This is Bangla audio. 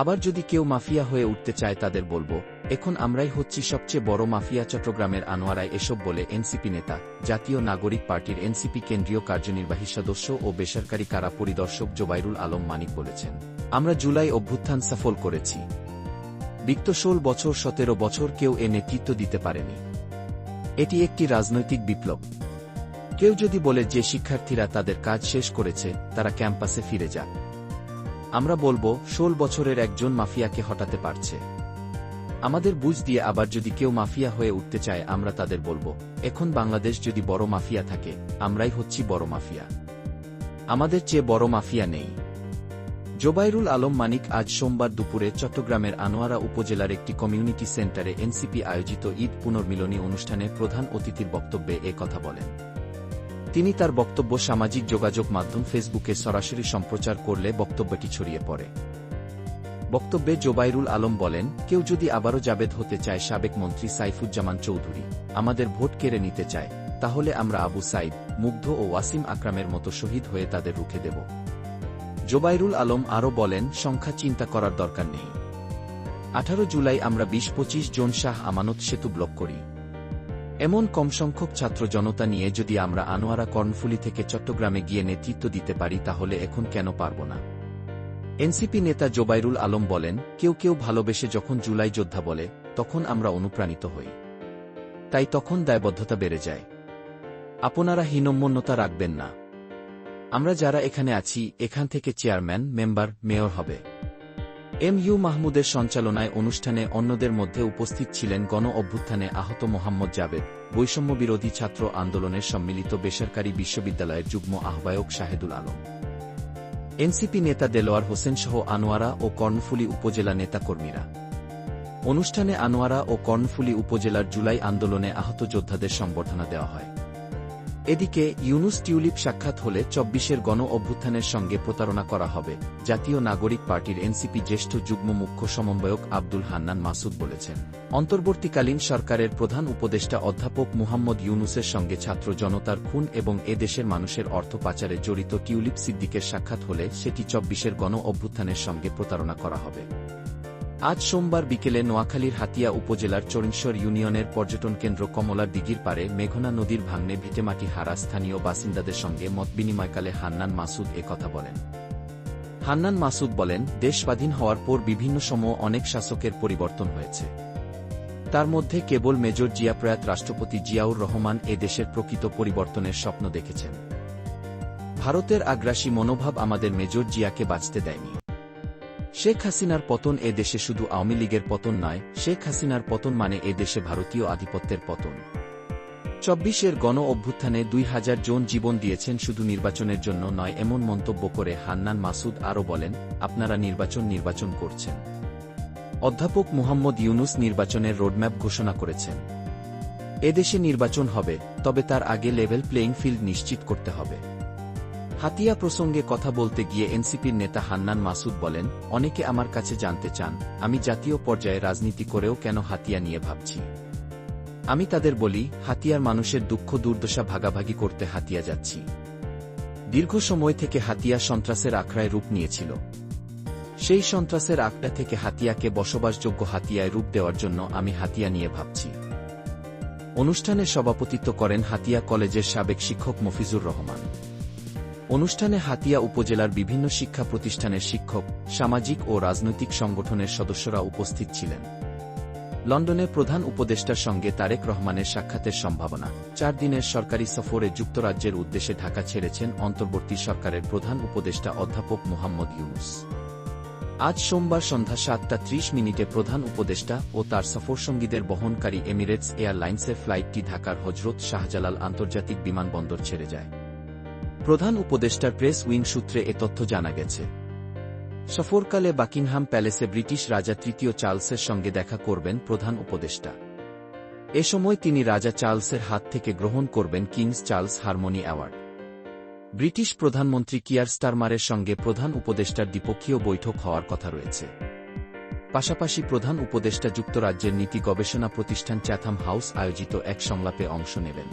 আবার যদি কেউ মাফিয়া হয়ে উঠতে চায় তাদের বলব, এখন আমরাই হচ্ছি সবচেয়ে বড় মাফিয়া চট্টগ্রামের আনোয়ারায় এসব বলে এনসিপি নেতা, জাতীয় নাগরিক পার্টির এনসিপি কেন্দ্রীয় কার্যনির্বাহী সদস্য ও বেসরকারি কারা পরিদর্শক জোবাইরুল আলম মানিক বলেছেন, আমরা জুলাই অভ্যুত্থান সফল করেছি। বিগত ষোল বছর সতেরো বছর কেউ এ নেতৃত্ব দিতে পারেনি। এটি একটি রাজনৈতিক বিপ্লব। কেউ যদি বলে যে শিক্ষার্থীরা তাদের কাজ শেষ করেছে, তারা ক্যাম্পাসে ফিরে যাক। আমরা বলব, ষোল বছরের একজন মাফিয়াকে হটাতে পারছে। আমাদের বুঝ দিয়ে আবার যদি কেউ মাফিয়া হয়ে উঠতে চায়, আমরা তাদের বলব, এখন বাংলাদেশ যদি বড় মাফিয়া থাকে, আমরাই হচ্ছি বড় মাফিয়া। আমাদের চেয়ে বড় মাফিয়া নেই। জোবাইরুল আলম মানিক আজ সোমবার দুপুরে চট্টগ্রামের আনোয়ারা উপজেলার একটি কমিউনিটি সেন্টারে এনসিপি আয়োজিত ঈদ পুনর্মিলনী অনুষ্ঠানে প্রধান অতিথির বক্তব্যে কথা বলেন। তিনি তার বক্তব্য সামাজিক যোগাযোগ মাধ্যম ফেসবুকে সরাসরি সম্প্রচার করলে বক্তব্যটি ছড়িয়ে পড়ে। বক্তব্যে জোবাইরুল আলম বলেন, কেউ যদি আবারও জাবেদ হতে চায় সাবেক মন্ত্রী সাইফুজ্জামান চৌধুরী, আমাদের ভোট কেড়ে নিতে চায়, তাহলে আমরা আবু সাইদ, মুগ্ধ ও ওয়াসিম আকরামের মতো শহীদ হয়ে তাদের রুখে দেব। জোবাইরুল আলম আরও বলেন, সংখ্যা চিন্তা করার দরকার নেই। আঠারো জুলাই আমরা বিশ পঁচিশ জন শাহ আমানত সেতু ব্লক করি। এমন কম সংখ্যক ছাত্র জনতা নিয়ে যদি আমরা আনোয়ারা কর্ণফুলি থেকে চট্টগ্রামে গিয়ে নেতৃত্ব দিতে পারি তাহলে এখন কেন পারব না? এনসিপি নেতা জোবাইরুল আলম বলেন, কেউ কেউ ভালোবেসে যখন জুলাই যোদ্ধা বলে, তখন আমরা অনুপ্রাণিত হই। তাই তখন দায়বদ্ধতা বেড়ে যায়। আপনারা হীনম্মন্যতা রাখবেন না। আমরা যারা এখানে আছি, এখান থেকে চেয়ারম্যান, মেম্বার, মেয়র হবে। এম ইউ মাহমুদের সঞ্চালনায় অনুষ্ঠানে অন্যদের মধ্যে উপস্থিত ছিলেন গণ অভ্যুত্থানে আহত মোহাম্মদ জাবেদ বৈষম্য বিরোধী ছাত্র আন্দোলনের সম্মিলিত বেসরকারি বিশ্ববিদ্যালয়ের যুগ্ম আহ্বায়ক শাহেদুল আলম। এনসিপি নেতা দেলোয়ার হোসেন সহ আনোয়ারা ও কর্ণফুলী উপজেলা নেতাকর্মীরা। অনুষ্ঠানে আনোয়ারা ও কর্ণফুলী উপজেলার জুলাই আন্দোলনে আহত যোদ্ধাদের সম্বর্ধনা দেওয়া হয়। এদিকে ইউনুস টিউলিপ সাক্ষাৎ হলে চব্বিশের গণ অভ্যুত্থানের সঙ্গে প্রতারণা করা হবে, জাতীয় নাগরিক পার্টির এনসিপি জ্যেষ্ঠ যুগ্ম মুখ্য সমন্বয়ক আব্দুল হান্নান মাসুদ বলেছেন। অন্তর্বর্তীকালীন সরকারের প্রধান উপদেষ্টা অধ্যাপক মুহাম্মদ ইউনুসের সঙ্গে ছাত্র জনতার খুন এবং এ দেশের মানুষের অর্থ পাচারে জড়িত টিউলিপ সিদ্দিকের সাক্ষাৎ হলে সেটি চব্বিশের গণ অভ্যুত্থানের সঙ্গে প্রতারণা করা হবে। আজ সোমবার বিকেলে নোয়াখালীর হাতিয়া উপজেলার চরিনশ্বর ইউনিয়নের পর্যটন কেন্দ্র কমলার দিঘির পারে মেঘনা নদীর ভাঙনে ভিটেমাটি হারা স্থানীয় বাসিন্দাদের সঙ্গে মতবিনিময়কালে হান্নান মাসুদ কথা বলেন। হান্নান মাসুদ বলেন, দেশ স্বাধীন হওয়ার পর বিভিন্ন সময় অনেক শাসকের পরিবর্তন হয়েছে। তার মধ্যে কেবল মেজর জিয়া প্রয়াত রাষ্ট্রপতি জিয়াউর রহমান এ দেশের প্রকৃত পরিবর্তনের স্বপ্ন দেখেছেন। ভারতের আগ্রাসী মনোভাব আমাদের মেজর জিয়াকে বাঁচতে দেয়নি। শেখ হাসিনার পতন এ দেশে শুধু আওয়ামী লীগের পতন নয়, শেখ হাসিনার পতন মানে এ দেশে ভারতীয় আধিপত্যের পতন। চব্বিশের গণ অভ্যুত্থানে দুই হাজার জন জীবন দিয়েছেন শুধু নির্বাচনের জন্য নয়, এমন মন্তব্য করে হান্নান মাসুদ আরও বলেন, আপনারা নির্বাচন নির্বাচন করছেন। অধ্যাপক মুহাম্মদ ইউনুস নির্বাচনের রোডম্যাপ ঘোষণা করেছেন। এদেশে নির্বাচন হবে, তবে তার আগে লেভেল প্লেইং ফিল্ড নিশ্চিত করতে হবে। হাতিয়া প্রসঙ্গে কথা বলতে গিয়ে এনসিপির নেতা হান্নান মাসুদ বলেন, অনেকে আমার কাছে জানতে চান, আমি জাতীয় পর্যায়ে রাজনীতি করেও কেন হাতিয়া নিয়ে ভাবছি? আমি তাদের বলি, হাতিয়ার মানুষের দুঃখ দুর্দশা ভাগাভাগি করতে হাতিয়া যাচ্ছি। দীর্ঘ সময় থেকে হাতিয়া সন্ত্রাসের আখড়ায় রূপ নিয়েছিল। সেই সন্ত্রাসের আখড়া থেকে হাতিয়াকে বসবাসযোগ্য হাতিয়ায় রূপ দেওয়ার জন্য আমি হাতিয়া নিয়ে ভাবছি। অনুষ্ঠানে সভাপতিত্ব করেন হাতিয়া কলেজের সাবেক শিক্ষক মফিজুর রহমান। অনুষ্ঠানে হাতিয়া উপজেলার বিভিন্ন শিক্ষা প্রতিষ্ঠানের শিক্ষক, সামাজিক ও রাজনৈতিক সংগঠনের সদস্যরা উপস্থিত ছিলেন। লন্ডনে প্রধান উপদেষ্টার সঙ্গে তারেক রহমানের সাক্ষাতের সম্ভাবনা। চার দিনের সরকারি সফরে যুক্তরাজ্যের উদ্দেশ্যে ঢাকা ছেড়েছেন অন্তর্বর্তী সরকারের প্রধান উপদেষ্টা অধ্যাপক মোহাম্মদ ইউনুস। আজ সোমবার সন্ধ্যা সাতটা ত্রিশ মিনিটে প্রধান উপদেষ্টা ও তার সফরসঙ্গীদের বহনকারী এমিরেটস এয়ারলাইন্সের ফ্লাইটটি ঢাকার হজরত শাহজালাল আন্তর্জাতিক বিমানবন্দর ছেড়ে যায়। প্রধান উপদেষ্টার প্রেস উইং সূত্রে এ তথ্য জানা গেছে। সফরকালে বাকিংহাম প্যালেসে ব্রিটিশ রাজা তৃতীয় চার্লসের সঙ্গে দেখা করবেন প্রধান উপদেষ্টা। এ সময় তিনি রাজা চার্লসের হাত থেকে গ্রহণ করবেন King's Charles harmony award. British প্রধানমন্ত্রী কিয়ার স্টারমারের সঙ্গে প্রধান উপদেষ্টার দ্বিপক্ষীয় বৈঠক হওয়ার কথা রয়েছে। পাশাপাশি প্রধান উপদেষ্টা যুক্তরাজ্যের নীতি গবেষণা প্রতিষ্ঠান চ্যাথাম হাউস আয়োজিত এক সংলাপে অংশ নেবেন।